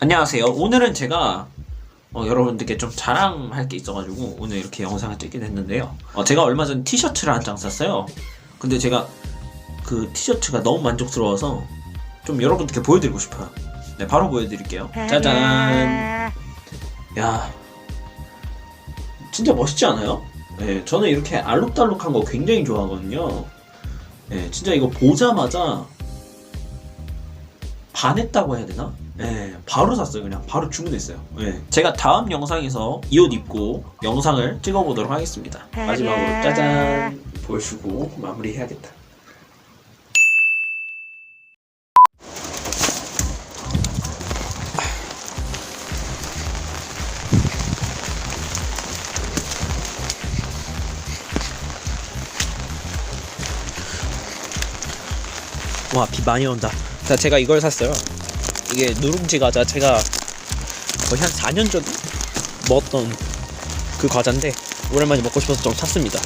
안녕하세요. 오늘은 제가 어, 여러분들께 좀 자랑할 게 있어가지고 오늘 이렇게 영상을 찍게 됐는데요. 어, 제가 얼마 전 티셔츠를 한 장 샀어요. 근데 제가 그 티셔츠가 너무 만족스러워서 좀 여러분들께 보여드리고 싶어요. 네, 바로 보여드릴게요. 짜잔. 야, 진짜 멋있지 않아요? 네, 저는 이렇게 알록달록한 거 굉장히 좋아하거든요. 네, 진짜 이거 보자마자 반했다고 해야 되나? 네, 바로 샀어요. 그냥 바로 주문했어요. 네. 제가 다음 영상에서 이 옷 입고 영상을 찍어보도록 하겠습니다. 마지막으로 짜잔 보여주고 마무리해야겠다. 와, 비 많이 온다. 자, 제가 이걸 샀어요. 이게 누룽지 과자 제가 거의 한 4년 전에 먹었던 그 과자인데 오랜만에 먹고 싶어서 좀 샀습니다.